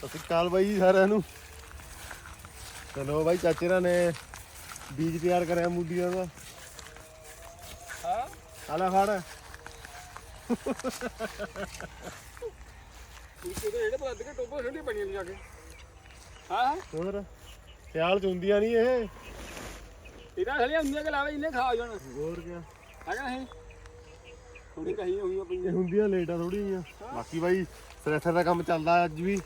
ਸਤਿ ਸ਼੍ਰੀ ਅਕਾਲ ਬਾਈ ਜੀ ਸਾਰਿਆਂ ਨੂੰ। ਚਲੋ ਬਾਈ, ਚਾਚੇ ਰਾਂ ਨੇ ਬੀਜ ਤਿਆਰ ਕਰਿਆ ਮੂਲੀਆਂ ਦਾ। ਹਾਂ ਆਲਾ ਫੜ। ਇਹ ਜਿਹੜੇ ਪਲੱਦ ਕੇ ਟੋਪੋ ਠੰਡੀ ਪਣੀਆਂ ਜਾ ਕੇ ਹਾਂ ਹੋਰ, ਸਿਆਲ ਚ ਹੁੰਦੀਆਂ ਨਹੀਂ ਇਹ। ਇਹਦਾ ਹਲੀਆਂ ਹੁੰਦੀਆਂ ਕਿ ਲਾਵੇ ਇਹਨੇ ਖਾ ਜਾਣ ਹੋਰ ਕਿਆ। ਹੈਗਾ ਨਹੀਂ ਥੋੜੀ ਕਹੀ ਹੋਈਆਂ ਪਈਆਂ ਹੁੰਦੀਆਂ ਲੇਟ ਆ ਥੋੜੀ ਜੀਆਂ ਬਾਕੀ ਬਾਈ ਸਰੈਥਰ ਦਾ ਕੰਮ ਚੱਲਦਾ ਅੱਜ ਵੀ।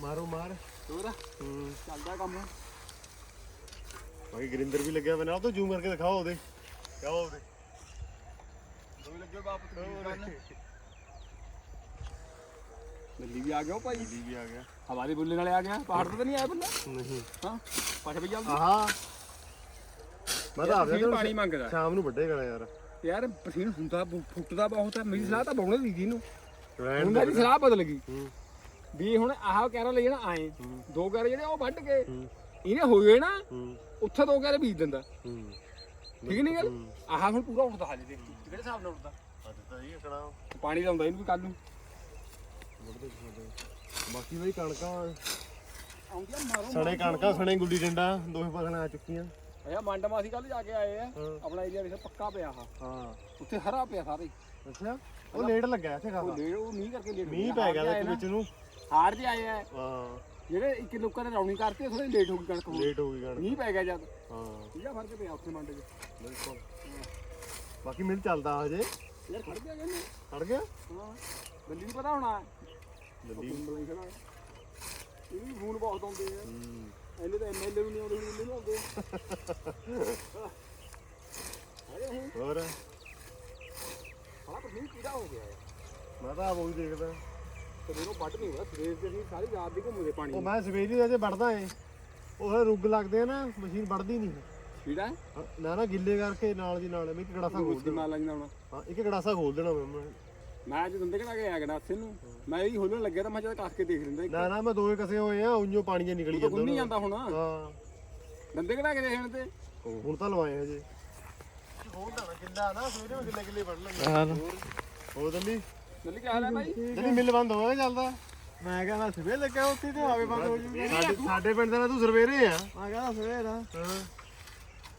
ਮਾਰੋ ਮਾਰ। ਹੋਰ? ਹੂੰ। ਚੱਲਦਾ ਕੰਮ ਬਾਕੀ ਗਰਿੰਦਰ ਵੀ ਲੱਗਿਆ ਬਣਾ ਉਹ ਤੋਂ ਜ਼ੂਮ ਕਰਕੇ ਦਿਖਾਓ ਉਹਦੇ। ਦਿਖਾਓ ਉਹਦੇ। ਦੋਵੇਂ ਲੱਗੇ ਬਾਪ ਦਿੱਲੀ ਵੀ ਆ ਗਿਆ ਉਹ ਭਾਈ। ਜੀ ਵੀ ਆ ਗਿਆ। ਹਵਾਰੇ ਬੁੱਲੇ ਨਾਲੇ ਆ ਗਿਆ। ਪਹਾੜ ਤੋਂ ਤਾਂ ਨਹੀਂ ਆਇਆ ਬੰਦਾ? ਨਹੀਂ। ਹਾਂ ਪਾਠ ਵੀ ਚੱਲਦਾ। ਆਹਾ। ਮੈਂ ਤਾਂ ਆਪਦੇ ਪਾਣੀ ਮੰਗਦਾ। ਸ਼ਾਮ ਨੂੰ ਵੱਡੇ ਗਣਾ ਯਾਰ। ਯਾਰ ਪਸੀਨ ਹੁੰਦਾ ਫੁੱਟਦਾ ਬਹੁਤ ਹੈ ਮੇਰੀ ਸਲਾਹ ਤਾਂ ਬਾਉਣੇ ਦੀ ਜੀ ਨੂੰ। ਰਹਿਣ ਹੁਣ ਦੇ। ਮੇਰੀ ਸਲਾਹ ਬਦਲ ਗਈ। ਹੂੰ। ਵੀ ਹੁਣ ਆਹ ਕਹਿਣਾ ਲੈ ਜਾਣਾ ਆਏ। ਦੋ ਕਹਿਰੇ ਜਿਹੜੇ ਉਹ ਵੱਢ ਕੇ ਹੂੰ। ਇਹਨੇ ਹੋਏ ਨਾ ਉੱਥੇ ਦੋ ਕਹਿਰੇ ਬੀਜ ਦਿੰਦਾ। ਠੀਕ ਨਹੀਂ ਗੱਲ। ਆਹ ਹੁਣ ਪੂਰਾ ਉੱਠਦਾ ਹਾਲੇ ਦੇਖ। ਕਿਹੜੇ ਹਿਸਾਬ ਨਾਲ ਉੱਠਦਾ ਪਾਣੀ ਲਾਉਂਦਾ ਇਹਨੂੰ ਵੀ ਕੱਲ ਨੂੰ। ਬਾਕੀ ਬਈ ਕਣਕਾਂ ਆਉਂਦੀਆਂ ਮਾਰੋ ਸਣੇ ਕਣਕਾਂ ਸਣੇ ਗੁੱਲੀ ਡੰਡਾ ਦੋਵੇਂ ਫਸਲਾਂ ਆ ਚੁੱਕੀਆਂ। ਅਇਆ ਮੰਡਮਾ ਅਸੀਂ ਕੱਲ ਜਾ ਕੇ ਆਏ ਆ। ਆਪਣਾ ਏਰੀਆ ਵਿੱਚ ਪੱਕਾ ਪਿਆ ਆ ਹਾਂ। ਉੱਥੇ ਹਰਾ ਪਿਆ ਸਾਰੇ। ਅੱਛਾ। ਉਹ ਲੇਟ ਲੱਗਾ ਇੱਥੇ ਉਹ ਖਾਸਾ। ਲੇਟ ਉਹ ਮੀਂਹ ਕਰਕੇ ਲੇਟ ਮੀਂਹ ਪੈ ਗਿਆ ਵਿੱਚ ਨੂੰ। ਹਾਰ ਜੇ ਆਏ ਆ। ਹਾਂ। ਜਿਹੜੇ ਇੱਕ ਲੋਕਾਂ ਨੇ ਰੌਣੀ ਕਰਤੀ ਥੋੜੀ ਲੇਟ ਹੋ ਗਈ ਕਣਕ ਹੁਣ। ਲੇਟ ਹੋ ਗਈ ਕਣਕ। ਮੀਂਹ ਪੈ ਗਿਆ ਜਦ। ਹਾਂ। ਠੀਕ ਆ ਫ਼ਰਕ ਪਿਆ ਉੱਥੇ ਮੰਡੇ 'ਚ। ਬਿਲਕੁਲ। ਬਾਕੀ ਮਿਲ ਚੱਲਦਾ ਹਜੇ। ਯਾਰ ਖੜ ਗਿਆ ਕਹਿੰਦੇ। ਖੜ ਗਿਆ? ਹਾਂ। ਬੱਲੀ ਨੂੰ ਪਤਾ ਹੋਣਾ। ਦਿੱਲੀ ਇਹ ਵੀ ਫੋਨ ਬਹੁਤ ਆਉਂਦੇ ਆ। ਹੂੰ। ਇਹਨੇ ਤਾਂ ਐਮਐਲਏ ਨੂੰ ਨਹੀਂ ਆਉਂਦੇ ਇਹਨੂੰ ਆਉਂਦੇ ਅਰੇ ਹੋਰ? ਸਾਲਾ ਪਰਮੀਨ ਕੀੜਾ ਹੋ ਗਿਆ। ਹੈ ਮੈਂ ਤਾਂ ਆਪ ਉਹੀ ਦੇਖਦਾ। ਤੇ ਮੈਨੂੰ ਵੱਟ ਨਹੀਂ ਹੋਇਆ ਸਵੇਰ ਦੇ ਅਸੀਂ ਸਾਰੀ ਰਾਤ ਦੀ ਘੁੰਮਦੇ ਪਾਣੀ ਉਹ ਮੈਂ ਸਵੇਰੀ ਅਜੇ ਵੜਦਾ ਏ। ਉਹ ਰੁੱਗ ਲੱਗਦੇ ਆ ਨਾ ਮਸ਼ੀਨ ਵੜਦੀ ਨਹੀਂ। ਹਾਂ, ਨਾ ਨਾ ਗਿੱਲੇ ਕਰਕੇ ਨਾਲ ਦੀ ਨਾਲ ਮੈਂ ਇੱਕ ਗੜਾਸਾ ਖੋਲ ਮੁਸਕੀ ਦੇਣਾ। ਮਾਰ ਲੈਂਦਾ ਹੁਣ। ਹਾਂ ਇੱਕ ਗੜਾਸਾ ਖੋਲ ਦੇਣਾ ਮੈਂ ਮੈਂ। ਅੱਜ ਦੰਦੇ ਕਢਾ ਕੇ ਆਇਆ ਗਨਾਸੇ ਨੂੰ। ਮੈਂ ਇਹ ਖੋਲਣ ਲੱਗਿਆ ਤਾਂ ਮੈਂ ਜਦ ਕੱਸ ਕੇ ਦੇਖ ਲੈਂਦਾ ਇੱਕ। ਨਾ ਨਾ ਮੈਂ ਦੋਵੇਂ ਕਸੇ ਹੋਏ ਆ ਉਈਓ ਪਾਣੀ ਜਿਹਾ ਨਿਕਲੀ ਤਾਂ ਜਾਂਦਾ ਗੁੰਨੀ ਜਾਂਦਾ ਹੁਣ। ਹਾਂ। ਦੰਦੇ ਕਢਾ ਕੇ ਦੇਖਣ ਤੇ। ਹੁਣ ਤਾਂ ਲਵਾਏ ਹਜੇ। ਹੋਰ ਤਾਂ ਗਿੱਲਾ ਨਾ ਸਵੇਰੇ ਗਿੱਲੇ ਗਿੱਲੇ ਵੜ ਲੈਂਦੇ। ਹੋਰ? ਹੋਰ ਦੰਦੀ? ਦੱਲੀ ਕੀ ਹਾਲ ਹੈ ਭਾਈ ਜਿਹੜੀ ਮਿਲ ਬੰਦ ਹੋਇਆ ਚੱਲਦਾ। ਮੈਂ ਕਹਿੰਦਾ ਸਵੇਰ ਲੱਗਿਆ ਉੱਥੇ ਤੇ ਆਵੇ ਬੰਦ ਹੋ ਜੂਗੀ। ਸਾਡੇ ਸਾਡੇ ਪਿੰਡ ਦਾ ਤੂੰ ਸਰਵੇਰੇ ਆ। ਮੈਂ ਕਹਿੰਦਾ ਸਵੇਰ ਆ। ਹਾਂ।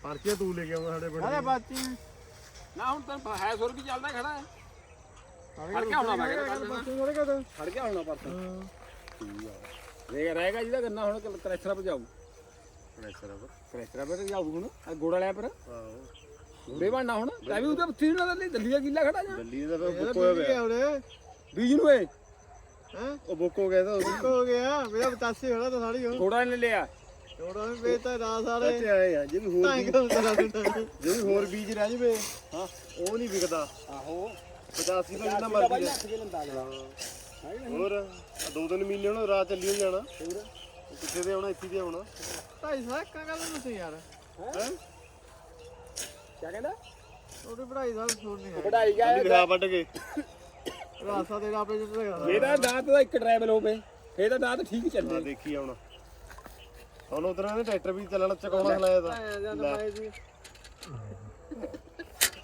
ਪਰਚੇ ਤੂੰ ਲੈ ਕੇ ਆਉਂਦਾ ਸਾਡੇ ਪਿੰਡ ਅਰੇ ਦੀ। ਬਾਤੀ ਨਾ ਹੁਣ ਤਾਂ ਹੈ ਸੁਰ ਵੀ ਚੱਲਦਾ ਖੜਾ? ਹੈ ਖੜ ਗਿਆ ਹੋਣਾ ਮੈਂ ਕਹਿੰਦਾ ਖੜ ਗਿਆ ਹੋਣਾ ਪਰਸੋਂ ਰਹਿ ਰਹੇਗਾ ਜਿਹਦਾ ਗੰਨਾ ਹੁਣ ਕਰੈਸ਼ਰਾ ਪਰ ਜਾਊ। ਕਰੈਸ਼ਰਾ ਪਰ ਜਾਊ ਹੁਣ ਆ ਗੋੜਾ ਲਿਆ ਪਰ ਆਹੋ। ਗੋੜੇ ਬਣਨਾ ਹੁਣ। ਲੈ ਵੀ ਉਹਦੇ ਪੱਤੀ ਨਾਲ ਦੱਲੀ ਦੱਲੀ ਦਾ ਕਿੱਲਾ ਖੜਾ ਜਾ। ਦਿੱਲੀ ਦਾ ਤਾਂ ਬੁੱਕ ਹੋਇਆ ਪਿਆ। ਗਿਆ ਉਹਦੇ ਬੀਜ ਨੂੰ ਏ ਹੈ? ਉਹ ਬੁੱਕ ਹੋ ਗਿਆ ਤਾਂ ਹੋ ਗਿਆ। ਮੇਰਾ 85 ਹੋਣਾ ਤਾਂ ਸਾੜੀ ਹੋ ਗੋੜਾ ਨੇ ਲਿਆ। ਥੋੜਾ ਵੀ ਵੇਚਤਾ ਦਾ ਸਾਰੇ। ਚਾਚੇ ਆਏ ਆ ਜੇ ਵੀ ਹੋਰ ਤਾਂ ਬੀਜ ਕਿਉਂ ਤੇਰਾ ਜੇ ਵੀ ਹੋਰ ਬੀਜ ਰਹਿ ਜਵੇ ਹਾਂ ਉਹ ਨਹੀਂ ਵਿਕਦਾ। ਆਹੋ। 85 ਦਾ ਜਿੰਨਾ ਮਰਜ਼ੀ ਲੈ। ਹੋਰ ਆਹ ਦੋ ਤਿੰਨ ਮਹੀਨੇ ਹੁਣ ਰਾਹ ਚੱਲੀ ਹੋ ਜਾਣਾ। ਹੋਰ? ਕਿੱਥੇ ਦੇ ਆਉਣਾ ਇੱਥੇ ਦੇ ਆਉਣਾ। ਢਾਈ ਸਾਲ ਕਾ ਗੱਲ ਤੁਸੀਂ ਯਾਰ। ਹੈ? ਕੀ ਕਹਿੰਦਾ? ਉਹਦੀ ਪੜਾਈ ਦਾ ਸੁਣ ਨਹੀਂ ਹੈ। ਕਢਾਈ ਗਿਆ ਲਿਖਾ ਵੱਢ ਕੇ। ਰਾਸਾ ਤੇਰਾ ਆਪਣੇ ਜਿੱਤ ਲਗਾ ਇਹਦਾ ਦਾਤ ਦਾ ਇੱਕ ਟਰੈਵਲ ਹੋਵੇ ਫੇਰ ਤਾਂ ਦਾਤ ਠੀਕ ਆ ਚੱਲੇ। ਦੇਖੀ ਆਉਣਾ ਹੁਣ ਉਧਰ ਨੇ ਟਰੈਕਟਰ ਵੀ ਚੱਲਣਾ ਚਕਾਉਣਾ ਖਲਾਇਆ ਤਾਂ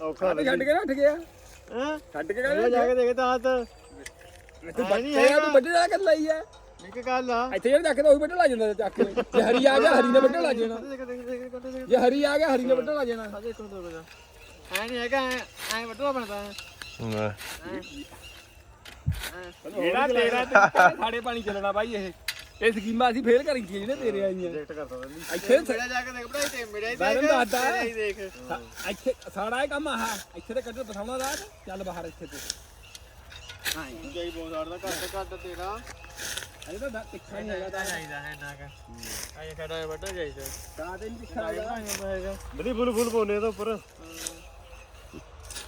ਔਖਾ ਤੇ ਛੱਡ ਕੇ ਨਾ ਉੱਠ ਗਿਆ ਹੈ? ਛੱਡ ਕੇ ਗਿਆ ਜਾ ਕੇ ਦੇਖੇ ਤਾਂ ਹੱਥ। ਤੂੰ ਬੱਚੇ ਹੈਗਾ। ਤੂੰ ਵੱਡੇ ਜਾ ਕੇ ਲਈ ਆ। ਇੱਕ ਗੱਲ ਆ। ਇੱਥੇ ਜਿਹੜਾ ਚੱਕ ਉਹ ਵੱਢਣ ਲੱਗ ਜਾਂਦਾ ਚੱਕ ਕੇ। ਜੇ ਹਰੀ ਆ ਗਿਆ ਹਰੀ ਨੇ ਵੱਢਣ ਲੱਗ ਜਾਣਾ। ਦੇਖ ਦੇਖ ਦੇਖ ਦੇਖ ਦੇਖ ਜੇ ਹਰੀ ਆ ਗਿਆ ਹਰੀ ਨੇ ਵੱਢਣ ਲੱਗ ਜਾਣਾ। ਐ ਨਹੀਂ ਹੈਗਾ ਐ ਵੱਟਣਾ ਬਣਦਾ ਹੈ ਜਿਹੜਾ ਤੇਰਾ ਸਾਡੇ ਪਾਣੀ ਚੱਲਣਾ ਬਾਈ ਇਹ। ਇਹ ਸਕੀਮਾਂ ਅਸੀਂ ਫੇਲ ਕਰੀ ਗਏ ਜਿਹੜੇ ਤੇਰੇ ਆਈਆਂ। ਤੈਨੂੰ ਇੱਥੇ ਮੇਰਾ ਜਾ ਕੇ ਦੇਖ ਪੜਾਈ ਤੇ ਮੇਰਾ ਹੀ ਦੇਖ ਤੈਨੂੰ ਦੱਸਦਾ। ਮੇਰਾ ਹੀ ਦੇਖ। ਸਾ- ਇੱਥੇ ਸਾਡਾ ਇਹ ਕੰਮ ਆਹ ਇੱਥੇ ਤੇ ਕੱਢ ਬਸਾਉਣਾ ਰਾਤ। ਚੱਲ ਬਾਹਰ ਇੱਥੇ ਤੇ। ਹਾਂ ਜਾਈ ਬਹੁਤ ਹੜਦਾ ਘੱਟ ਘੱਟ ਤੇਰਾ ਅਜੇ ਤਾਂ ਦ- ਤਿੱਖਾ ਨਹੀਂ ਹੈਗਾ ਤਾਂ ਚਾਹੀਦਾ ਹੈ ਨਾ ਕਾ ਆਏ ਖੜਾ ਵੱਡਾ ਚਾਹੀਦਾ ਤਾਂ ਤੇ ਨਹੀਂ ਤਿੱਖਾ ਹੈਗਾ ਭਾਈਆਂ ਫੁੱਲ ਫੁੱਲ ਪਾਉਨੇ ਇਹਦੇ ਉੱਪਰ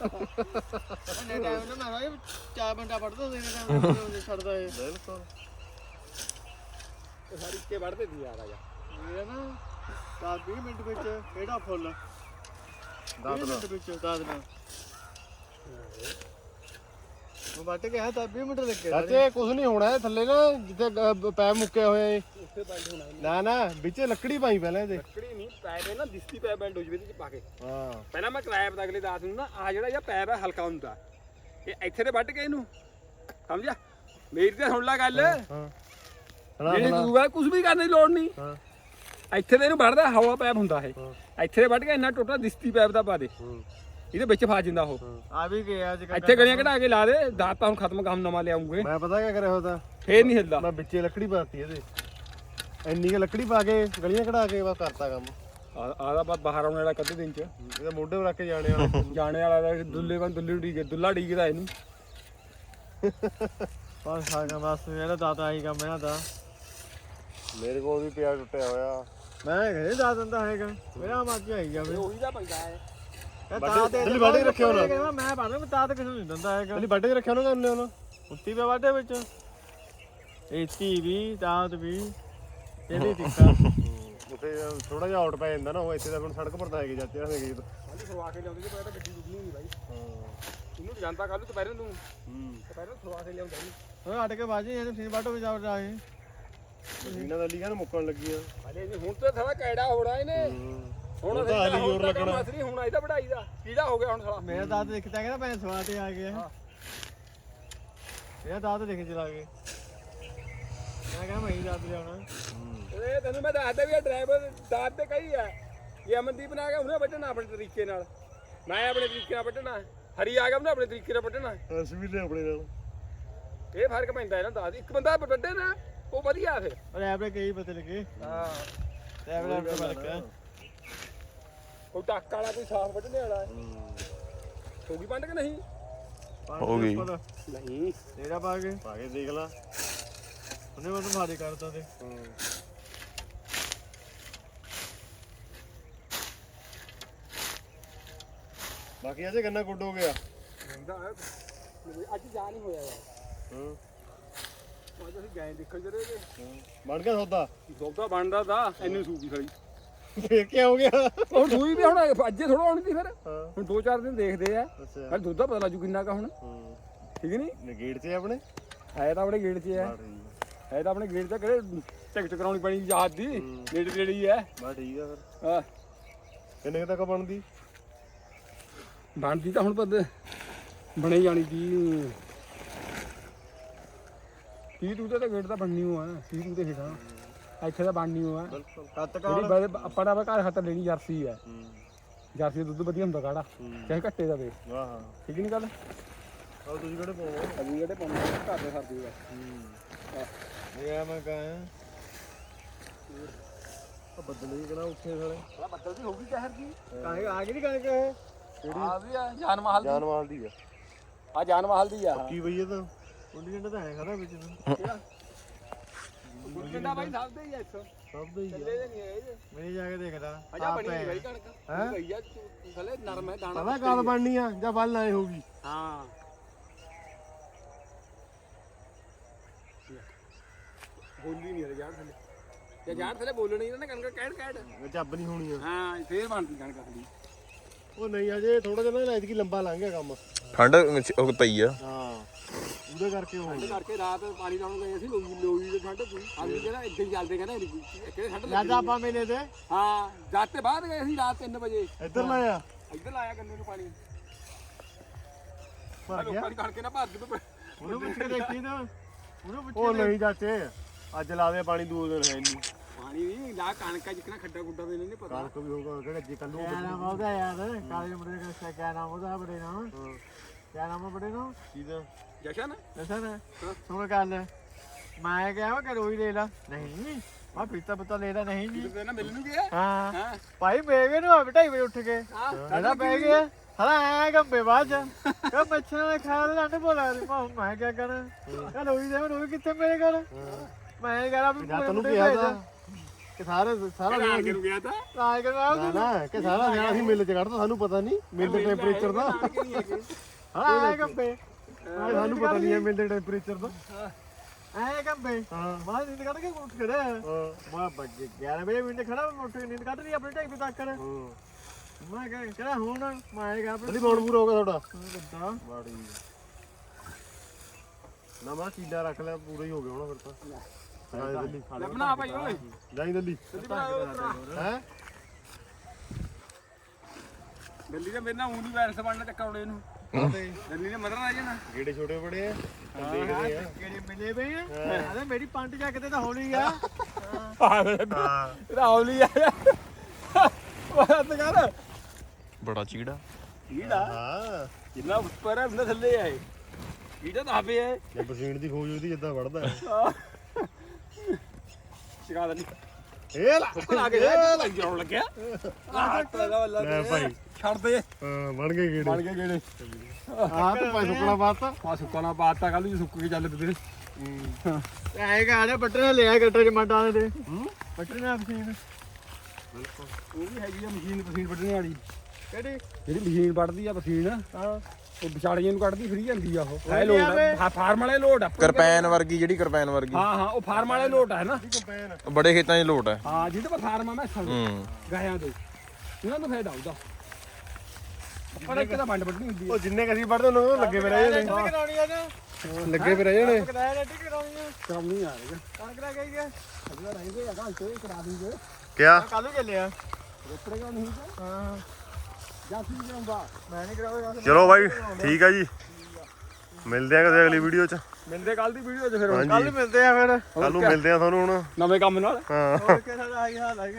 ਉਹਨੇ ਟਾਈਮ ਨਾ ਮੈਂ ਚਾਰ ਬੰਦਾ ਪੜਦਾ ਦੇਨੇ ਟਾਈਮ ਛੱਡਦਾ ਹੈ ਬਿਲਕੁਲ ਇਹ ਸਾਰੀ ਇੱਕੇ ਵੱਢਦੇ ਦੀ ਯਾਰ ਆ ਜਾ ਮੇਰਾ ਨਾ 10 20 ਮਿੰਟ ਵਿੱਚ ਕਿਹੜਾ ਫੁੱਲ 10 ਮਿੰਟ ਵਿੱਚ 10 ਮਿੰਟ ਵੱਟ ਕੇ ਆ ਤਾਂ 20 ਮਿੰਟ ਲੱਗੇ ਚਾਚੇ ਕੁਝ ਨਹੀਂ ਹੋਣਾ ਇਹ ਥੱਲੇ ਨਾ ਜਿੱਥੇ ਗ- ਪੈਪ ਮੁੱਕੇ ਹੋਏ ਉੱਥੇ ਬੰਦ ਹੋਣਾ ਨਾ ਨਾ ਵਿੱਚ ਲੱਕੜੀ ਪਾਈ ਪਹਿਲਾਂ ਇਹਦੇ। ਲੱਕੜੀ ਨਹੀਂ ਪੈਪ ਹੈ ਨਾ ਦਿਸਤੀ ਪੈਪ ਬੈਂਡ ਹੋ ਜਵੇ ਤੇ ਪਾ ਕੇ। ਹਾਂ। ਪਹਿਲਾਂ ਮੈਂ ਕਿਰਾਇਆ ਪਤਾ ਅਗਲੇ ਦਾਤ ਨੂੰ ਨਾ ਆ ਜਿਹੜਾ ਇਹ ਪੈਪ ਹੈ ਹਲਕਾ ਹੁੰਦਾ। ਇਹ ਇੱਥੇ ਤੇ ਵੱਢ ਕੇ ਇਹਨੂੰ। ਸਮਝਿਆ? ਮੇਰੀ ਤੇ ਸੁਣ ਲੈ ਗੱਲ। ਹਾਂ ਹਲਾ ਜਿਹੜੀ ਹਲਾ ਦੂਆ ਕੁਝ ਵੀ ਕਰਨ ਦੀ ਲੋੜ ਨਹੀਂ। ਹਾਂ। ਇੱਥੇ ਤੇ ਇਹਨੂੰ ਵੜਦਾ ਹਵਾ ਪੈਪ ਹੁੰਦਾ ਇਹ। ਇੱਥੇ ਦੇ ਵੱਢ ਕੇ ਇੰਨਾ ਟੋਟਾ ਦਿਸਤੀ ਪੈਪ ਦਾ ਪਾ ਦੇ। ਹੂੰ। ਇਹਦੇ ਵਿੱਚ ਫਸ ਜਾਂਦਾ ਉਹ। ਆ ਵੀ ਗਿਆ ਅੱਜ ਕੱਲ੍ਹ। ਇੱਥੇ ਗਲੀਆਂ ਕਢਾ ਕੇ ਲਾ ਦੇ ਦਾਤ ਤਾਂ ਹੁਣ ਖਤਮ ਕੰਮ ਨਵਾਂ ਲਿਆਉਂਗੇ। ਮੈਂ ਪਤਾ ਕੀ ਕਰਿਆ ਹੋਤਾ ਫੇਰ ਨਹੀਂ ਹਿਲਦਾ। ਮੈਂ ਵਿੱਚੇ ਲੱਕੜੀ ਪਾਤੀ ਇਹਦੇ। ਇੰਨੀ ਕੁ ਲੱਕੜੀ ਪਾ ਕੇ ਗਲੀਆਂ ਕਢਾ ਕੇ ਬਸ ਕਰਤਾ ਕੰਮ। ਆਦਾ ਬਾਅਦ ਬਾਹਰ ਆਉਣ ਵਾਲਾ ਕਦੇ ਦਿਨ ਚ। ਇਹਦੇ ਮੋਢੇ ਰੱਖ ਕੇ ਜਾਣੇ ਵਾਲਾ। ਜਾਣੇ ਵਾਲਾ ਦਾ ਦੁੱਲੇ ਬੰਦ ਦੁੱਲੇ ਡੀਕੇ ਦੁੱਲਾ ਡੀਕਦਾ ਇਹਨੂੰ। ਬਸ ਸਾਗਾ ਬਸ ਮੇਰਾ ਦਾਦਾ ਆਈ ਕੰਮ ਇਹਨਾਂ ਦਾ ਮੇਰੇ ਕੋਲ ਵੀ ਪਿਆ ਟੁੱਟਿਆ ਹੋਇਆ। ਮੈਂ ਕਹਿੰਦੇ ਦਾਦਾ ਦਿੰਦਾ ਹੈਗਾ। ਮੇਰਾ ਮੱਝ ਆਈ ਜਾਵੇ। ਉਹੀ ਦਾ ਪੈਂਦਾ ਹੈ। ਦੇ ਦਿੱਲੀ ਵੱਢੇ ਰੱਖਿਆ ਹੋਣਾ। ਕਹਿੰਦਾ ਮੈਂ ਬਾਰੇ ਮੈਂ ਦਾਦ ਕਿਸੇ ਨੂੰ ਨਹੀਂ ਦਿੰਦਾ ਹੈਗਾ। ਬਾਡੇ 'ਚ ਰੱਖਿਆ ਉਹਨਾਂ ਕਰਨੇ ਉਹਨਾਂ ਉੱਤੀ ਪੇ ਵਾਟੇ ਵਿੱਚ। ਇੱਤੀ ਵੀ ਦਾਦ ਵੀ ਇਹਦੀ ਟਿੱਕਾ ਉੱਥੇ ਥੋੜਾ ਜਿਹਾ ਆਊਟ ਪੈ ਜਾਂਦਾ ਨਾ ਉਹ ਇੱਥੇ ਤਾਂ ਹੁਣ ਸੜਕ ਪਰ ਤਾਂ ਹੈਗੇ ਜਾਂਦੇ ਰਹਿੰਦੇ ਜਦੋਂ ਖਾਲੀ ਫਰਵਾ ਕੇ ਲਿਆਉਂਦੇ ਜੇ ਤਾਂ ਗੱਡੀ ਗੁੱਡੀ ਨਹੀਂ ਬਾਈ। ਇਹਨੂੰ ਜਾਂਦਾ ਕੱਲ ਦੁਪਹਿਰੇ ਨੂੰ। ਹੂੰ। ਦੁਪਹਿਰੇ ਨੂੰ ਫਰਵਾ ਕੇ ਲਿਆਉਂਦਾ ਇਹਨੂੰ ਹੁਣ ਅਟ ਕੇ ਬਾਜੀ ਇਹਨੇ ਫਿਰ ਵਾਟੋ ਵਿੱਚ ਆ ਜਾਏ ਇਹਨਾਂ ਦਾ ਲੀਗਾ ਨਾ ਮੁੱਕਣ ਲੱਗੀਆਂ ਹਲੇ ਇਹਨੇ ਹੁਣ ਤਾਂ ਸਾਰਾ ਕੈੜਾ ਹੋਣਾ ਇਹਨੇ। ਹੁਣ ਹੁਣ ਤਾਂ ਹਾਲੀ ਜ਼ੋਰ ਲੱਗਣਾ। ਅਸਲੀ ਹੁਣ ਇਹਦਾ ਵਢਾਈ ਦਾ। ਕੀੜਾ ਹੋ ਗਿਆ ਹੁਣ ਸਾਲਾ? ਮੇਰਾ ਦਾਦ ਦੇਖਦਾ ਕਹਿੰਦਾ ਭੈਣ ਸਵਾ ਤੇ ਆ ਗਿਆ। ਹਾਂ। ਮੇਰਾ ਦਾਦ ਦੇਖ ਚਲਾ ਗਏ ਮੈਂ ਕਹਿੰਦਾ ਮੈਂ ਹੀ ਦਾਦ ਲਿਆਉਣਾ ਇਹ ਤੈਨੂੰ ਮੈਂ ਦੱਸਦਾ ਵੀ ਇਹ ਡਰਾਈਵਰ ਦਾਤ ਤੇ ਕਹੀ ਹੈ ਇਹ ਅਮਨਦੀਪ ਨੇ ਆ ਗਿਆ ਉਹਨੇ ਵੱਢਣਾ ਆਪਣੇ ਤਰੀਕੇ ਨਾਲ। ਮੈਂ ਆਪਣੇ ਤਰੀਕੇ ਨਾਲ ਵੱਢਣਾ। ਹਰੀ ਆ ਗਿਆ ਉਹਨੇ ਆਪਣੇ ਤਰੀਕੇ ਨਾਲ ਵੱਢਣਾ। ਅਸੀਂ ਵੀ ਨੇ ਆਪਣੇ ਨਾਲ। ਇਹ ਫ਼ਰਕ ਪੈਂਦਾ ਇਹਨਾਂ ਦਾ। ਇੱਕ ਬੰਦਾ ਵੱਢੇ ਨਾ ਉਹ ਵਧੀਆ ਫਿਰ। ਪਰ ਐਵਰੇ ਕਈ ਪਤੇ ਲੱਗੇ। ਹਾਂ। ਐਵਰੇ ਐਵਰੇ ਫ਼ਰਕ ਹੈ। ਕੋਈ ਟੱਕ ਵਾਲਾ ਕੋਈ ਸਾਫ਼ ਵੱਢਣੇ ਵਾਲਾ ਹੈ। ਹੋ ਗਈ ਪੰਡ ਕਿ ਨਹੀਂ? ਹੋ ਗਈ। ਨਹੀਂ। ਤੇਰਾ ਪਾ ਕੇ। ਪਾ ਕੇ ਦੇਖ ਲਾ। ਉਹਨੇ ਮੈਨੂੰ ਭਾਰੀ ਕਰਤਾ ਤੇ। ਬਾਕੀ ਅਜੇ ਗੰਨਾ ਗੁੱਡ ਹੋ ਗਿਆ? ਅੱਜ ਜਾ ਨਹੀਂ ਹੋਇਆ ਯਾਰ। ਹੂੰ। ਅੱਜ ਅਸੀਂ ਗਏ ਦੇਖਣ ਜਰੇ ਬਣ ਗਿਆ ਸੌਦਾ? ਸੌਦਾ ਬਣਦਾ ਦਾ ਇੰਨੀ ਸੂਕੀ ਖੜੀ ਕੀ ਹੋ ਗਿਆ? ਉਹ ਦੂਈ ਵੀ ਹੁਣ ਅੱਜੇ ਥੋੜਾ ਆਉਣੀ ਸੀ ਫਿਰ। ਹਾਂ। ਹੁਣ ਦੋ ਚਾਰ ਦਿਨ ਦੇਖਦੇ ਆ। ਅੱਛਾ। ਫਿਰ ਦੁੱਧ ਦਾ ਪਤਾ ਲੱਗੂ ਕਿੰਨਾ ਕਾ ਹੁਣ। ਹੂੰ। ਠੀਕ ਨਹੀਂ ਨਗੇੜ ਤੇ ਆਪਣੇ? ਹੈ ਤਾਂ ਆਪਣੇ ਗੇਟ 'ਚ ਹੈ ਠੀਕ ਹੈ ਤਾਂ ਆਪਣੇ ਗੇਟ 'ਚ ਕਿਹੜੇ ਟਿਕਟ ਕਰਾਉਣੀ ਪੈਣੀ ਯਾਦ ਦੀ ਨੇੜੇ ਨੇੜੇ ਹੀ ਹੈ ਬਾ ਠੀਕ ਆ ਫਿਰ। ਹਾਂ। ਕਿੰਨੇ ਕੁ ਤੱਕ ਬਣਦੀ? ਬਣਦੀ ਤਾਂ ਹੁਣ ਪਤ ਬਣੇ ਜਾਣੀ ਦੀ ਤੀ ਤੂੰ ਤਾਂ ਗੇਟ ਤਾਂ ਬਣਨੀ ਹੋ ਆ। ਤੀ ਤੂੰ ਤੇ ਹੇਠਾਂ। ਇੱਥੇ ਤਾਂ ਬਣਨੀ ਹੋ। ਆ ਬਿਲਕੁਲ ਕੱਤ ਜਿਹੜੀ ਬਦ- ਆਪਾਂ ਦਾ ਘਰ ਖਾਤਰ ਲੈਣੀ ਜਰਸੀ ਹੈ। ਹੂੰ। ਜਰਸੀ ਦਾ ਦੁੱਧ ਵਧੀਆ ਹੁੰਦਾ ਗਾੜਾ ਚਾਹੇ ਘੱਟੇ ਦਾ ਦੇ। ਵਾਹ ਹਾਂ ਠੀਕ ਨਹੀਂ ਗੱਲ? ਆਹ ਤੁਸੀਂ ਕਿਹੜੇ ਪਾਉਣਾ ਅਸੀਂ ਜਿਹੜੇ ਪਾਉਂਦੇ ਆ, ਘਰ ਦੇ ਸਰਦੀ ਦਾ ਇਹ ਆ ਮੈਂ ਕਹਾਂ। ਆ ਬੱਦਲ ਹੀ ਕਹਣਾ ਉੱਥੇ ਸਾਲੇ ਥੋੜਾ ਬੱਦਲ ਦੀ ਹੋਊਗੀ ਜ਼ਹਿਰ ਦੀ ਕਾਹੇ ਆ ਨਹੀਂ ਕਣਕ ਇਹ ਆ ਵੀ ਆ ਜਾਨ ਮਹਲ ਦੀ। ਜਾਨਵਾਲ ਦੀ ਆ। ਆ ਜਾਨ ਮਹਲ ਦੀ ਆ। ਕੀ ਬਈ ਇਹ ਤਾਂ। ਕੁੰਡੀ ਜੰਡਾ ਤਾਂ ਹੈ ਖਰਾ ਵਿੱਚ। ਨੂੰ ਗੁਰਜੰਡਾ ਬਾਈ ਸਭ ਦੇ ਹੀ ਆ ਇੱਥੋਂ। ਸਭ ਦਾ ਹੀ ਥੱਲੇ ਦੇ ਨਹੀਂ ਆਏ ਜੇ। ਮੈਂ ਜਾ ਕੇ ਦੇਖਦਾ। ਅਜਾ ਬਣੀ ਨਹੀਂ ਬਾਈ ਕਣਕ। ਹੈਂ? ਗਈ ਆ ਥੱਲੇ ਨਰਮ ਹੈ ਦਾਣਾ ਪਤਾ ਕਾਦ ਬਣਨੀ ਆ ਜਾਂ ਵੱਲ ਆਏ ਹੋਊਗੀ। ਹਾਂ। ਬੋਲੀ ਨਹੀਂ ਯਾਰ ਥੱਲੇ। ਜੇ ਜਾਣ ਥੱਲੇ ਬੋਲਣੀ ਨੇ ਕਣਕ ਕਹਿੜ ਕਹਿੜ ਚੱਬ ਨਹੀਂ ਹੋਣੀ ਹਾਂ ਫੇਰ ਬਣਦੀ ਕਣਕ ਅਸਲੀ ਉਹ ਨਹੀਂ ਅਜੇ ਥੋੜਾ ਜਿਹਾ ਨਾ ਐਤਕੀ ਲੰਬਾ ਲੰਘ ਗਿਆ ਕੰਮ। ਠੰਡ ਉਹ ਪਈ ਆ। ਹਾਂ ਉਹਦੇ ਕਰਕੇ ਹੋ ਠੰਡ ਕਰਕੇ ਰਾਤ ਪਾਣੀ ਲਾਉਣ ਗਏ ਸੀ ਲੋਈ ਲੋਈ ਦੇ ਠੰਡ ਪਈ ਅੱਜ ਕਹਿੰਦਾ ਇੱਦਾਂ ਹੀ ਚੱਲਦੇ ਕਹਿੰਦਾ ਕਿਹੜੇ ਠੰਡ ਜਦ ਆਪਾਂ ਮੇਲੇ ਤੇ? ਹਾਂ ਜਦ ਤੇ ਬਾਅਦ ਗਏ ਸੀ ਰਾਤ 3 ਵਜੇ। ਇੱਧਰ ਲਾਇਆ? ਇੱਧਰ ਲਾਇਆ ਗੰਨੇ ਨੂੰ ਪਾਣੀ। ਭਰ ਗਿਆ? ਦੀ ਕਣਕੇ ਨਾ ਭਰ ਦੇ ਉਹਨੂੰ ਪੁੱਛ ਕੇ ਦੇਖੀ ਨਾ ਉਹਨੂੰ ਪੁੱਛ ਉਹ ਨਹੀਂ ਚਾਚੇ ਅੱਜ ਲਾ ਦੇ ਪਾਣੀ ਦੋ ਦਿਨ ਹੈ ਨਹੀਂ ਪਾਣੀ ਨਹੀਂ ਲਾ ਕਣਕਾ ਜਿੱਕਣਾ ਖੱਡਾ ਖੁੱਡਾ ਦੇ ਨਹੀਂ ਪਤਾ। ਕਣਕ ਵੀ ਹੋਊਗਾ ਕਿਹੜਾ ਜੇ ਕੱਲ ਨੂੰ ਕਿਆ ਨਾਮ ਆ ਉਹਦਾ ਯਾਰ? ਕਾਲੇ ਮੁੰਡੇ ਦਾ ਕਿਆ ਨਾਮ ਉਹਦਾ ਬੜੇ ਨਾਮ? ਕਿਆ ਨਾਮ ਆ ਬੜੇ ਨਾਮ? ਕਿਹਦਾ? ਜਸ਼ਨ? ਦੱਸਣ ਸੁਣ ਗੱਲ। ਮੈਂ ਕਿਹਾ ਵਾ ਕਿ ਰੋਈ ਲੈ ਲਾ। ਨਹੀਂ ਮੈਂ ਪੀਤਾ ਪਤਾ ਲੈ ਲਾ ਨਹੀਂ ਜੀ। ਤੇ ਨਾ ਮਿਲ ਨੂੰ ਗਿਆ। ਹਾਂ। ਹਾਂ। ਭਾਈ ਬੇਗੇ ਨੂੰ ਆ ਢਾਈ ਵਜੇ ਉੱਠ ਕੇ। ਹਾਂ। ਇਹਦਾ ਬਹਿ ਗਿਆ। ਹਲਾ ਐ ਗੰਬੇ ਬਾਅਦ ਕਹ ਮੱਛਰਾਂ ਨੇ ਖਾ ਲਿਆ ਨਾ ਬੋਲਾ ਮੈਂ ਮੈਂ ਕਿਆ ਕਰਾਂ? ਕਹ ਰੋਈ ਦੇ ਰੋਈ ਕਿੱਥੇ ਮੇਰੇ ਘਰ? ਮੈਂ ਕਹਾਂ ਵੀ ਜਾਂ ਤੈਨੂੰ ਕਿਹਾ ਤਾਂ। ਕਿ ਸਾਰੇ ਸਾਰਾ ਆ ਕੇ ਗਿਆ ਤਾਂ। ਰਾਜ ਕਰਾਂ ਨਾ ਨਾ ਕਿ ਸਾਰਾ ਦਿਨ ਅਸੀਂ ਮਿਲ ਚ ਕੱਢਦਾ ਸਾਨੂੰ ਪਤਾ ਨਹੀਂ ਮਿਲ ਦੇ ਟੈਂਪਰੇਚਰ ਦਾ। ਹਲਾ ਐ ਗੰਬੇ ਇਹ ਸਾਨੂੰ ਪਤਾ ਨਹੀਂ ਹੈ ਮਿਲ ਦੇ ਟੈਂਪਰੇਚਰ ਦਾ। ਐ ਗੰਬੇ ਹਾਂ। ਮੈਂ ਨੀਂਦ ਕੱਢ ਕੇ ਉੱਠ ਖੜਿਆ ਹਾਂ। ਮੈਂ ਬੱਜੇ 11 ਵਜੇ ਮਿੰਟ ਖੜਾ ਮੈਂ ਉੱਠ ਕੇ ਨੀਂਦ ਕੱਢ ਲਈ ਆਪਣੇ ਤੱਕ। ਹਾਂ। ਮੈਂ ਕਿਹਾ ਕਿਹੜਾ ਹੁਣ? ਮੈਂ ਕਿਹਾ ਜਲਦੀ ਬੌਣ ਪੂਰਾ ਹੋ ਗਿਆ ਤੁਹਾਡਾ। ਬੰਦਾ ਬਾੜੀ। ਨਾ ਮਾ ਕੀੜਾ ਰੱਖ ਲਿਆ ਪੂਰਾ ਹੀ ਹੋ ਗਿਆ ਹੋਣਾ ਫਿਰ ਤਾਂ। ਲੱਭਣਾ ਭਾਈ ਓਏ। ਜਾਈ ਦਿੱਲੀ ਹੈ? ਦਿੱਲੀ ਦੇ ਮੇਰੇ ਨਾਲ ਊਂ ਨਹੀਂ ਵੈਰਸ ਬਣਨਾ ਚੱਕਰ ਉਹਨੇ ਇਹਨੂੰ ਦਿੱਲੀ ਨੇ ਮਦਰ ਆ ਜਾਣਾ ਗੇੜੇ ਛੋਟੇ ਬੜੇ ਆ। ਕਿਹੜੇ ਮਿਲੇ ਵੇ ਆ। ਅਰੇ ਮੇਰੀ ਪੰਟ ਜਾ ਕਿਤੇ ਤਾਂ ਹੋਣੀ ਆ। ਹਾਂ। ਰਾਉਲੀ ਆ। ਉਹ ਹੱਥ ਕਰ। ਬੜਾ ਚੀੜਾ। ਕੀੜਾ ਹਾਂ ਜਿੰਨਾ ਉੱਪਰ ਹੈ ਉਹਨਾਂ ਥੱਲੇ ਆਏ ਕੀੜਾ ਤਾਂ ਆਪੇ ਹੈ ਇਹ ਬਸੀਨ ਦੀ ਖੋਜ ਉਹਦੀ ਜਿੱਦਾਂ ਵੜਦਾ ਹੈ। ਸਿਕਾ ਇਹ ਲੈ। ਕੇ ਜਾ ਲੱਗ ਜਾਉਣ ਲੱਗਿਆ। ਆਹ ਲੈ ਭਾਈ। ਛੱਡ ਦੇ। ਹਾਂ ਬਣ ਗਏ ਗੇੜੇ। ਬਣ ਗਏ ਗੇੜੇ। ਹਾਂ ਤਾਂ ਭਾਈ ਸੁੱਕਣਾ ਬਾਤਾ ਆ। ਸੁੱਕਣਾ ਪਾਤਾ ਕੱਲ ਨੂੰ ਸੁੱਕ ਕੇ ਚੱਲ ਪਏ ਐ ਕਹਦੇ ਬੱਟੇ ਲਿਆ ਗੱਟਰ ਚ ਮੰਡਾ ਦੇ ਬੱਟੇ ਨਾਲ ਮਸ਼ੀਨ। ਉਹ ਵੀ ਹੈਗੀ ਆ ਮਸ਼ੀਨ ਪਸੀਨ ਵੱਢਣ ਵਾਲੀ। ਕਿਹੜੀ? ਜਿਹੜੀ ਮਸ਼ੀਨ ਵੱਢਦੀ ਆ ਪਸੀਨ। ਹਾਂ। ਉਹ ਵਿਚਾੜੀਆਂ ਨੂੰ ਕੱਢਦੀ ਫਰੀ ਜਾਂਦੀ ਆ ਉਹ। ਹੈ ਲੋਡ ਆ। ਆ ਫਾਰਮ ਵਾਲੇ ਲੋਡ ਆ। ਕਿਰਪੈਨ ਵਰਗੀ ਜਿਹੜੀ ਕਿਰਪੈਨ ਵਰਗੀ। ਹਾਂ ਹਾਂ ਉਹ ਫਾਰਮ ਵਾਲੇ ਲੋਟ ਹੈ ਨਾ? ਬੜੇ ਖੇਤਾਂ 'ਚ ਲੋਟ ਹੈ ਹਾਂ ਜਿਹਦੇ ਪਰ ਫਾਰਮ ਆ ਮੈਂ ਹੂੰ। ਗਾਇਆਂ ਦੇ। ਉਹਨਾਂ ਨੂੰ ਫਾਇਦਾ ਉਹਦਾ ਆਪਾਂ ਇੱਕ ਤਾਂ ਵੰਡ ਵੱਢਣੀ ਹੁੰਦੀ। ਉਹ ਜਿੰਨੇ ਕਸੀ ਵੜਦੇ ਉਹਨਾਂ ਨੂੰ ਲੱਗੇ ਪਏ ਰਹੇ ਆ ਨੇ ਲੱਗੇ ਪਏ ਰਹੇ ਆ ਕੰਮ ਨਹੀਂ ਆ। ਰਿਹਾ ਕਣਕ ਦਾ ਗਈ ਗਿਆ ਅਗਲਾ ਰਹਿੰਦੇ ਆ ਘਰ ਤੇ ਕਰਾ ਦੂੰਗੇ। ਕਿਆ? ਕੱਲ ਨੂੰ ਚੱਲਿਆ ਰੋਪੜੇਗਾ ਨਹੀਂ? ਹਾਂ। ਮੈਂ ਨਹੀਂ ਕਰਾਉਂਦਾ ਚਲੋ ਬਾਈ ਠੀਕ ਆ ਜੀ। ਮਿਲਦੇ ਆ ਕਿਸੇ ਅਗਲੀ ਵੀਡੀਓ ਚ। ਮਿਲਦੇ ਕੱਲ ਦੀ ਵੀਡੀਓ 'ਚ ਫਿਰ। ਕੱਲ ਮਿਲਦੇ ਆ ਫਿਰ। ਕੱਲ ਨੂੰ ਮਿਲਦੇ ਆ ਤੁਹਾਨੂੰ ਹੁਣ। ਨਵੇਂ ਕੰਮ ਨਾਲ। ਹਾਂ। ਹੋਰ ਕਿਹੜਾ ਦਾ ਹਾਲ ਹੈ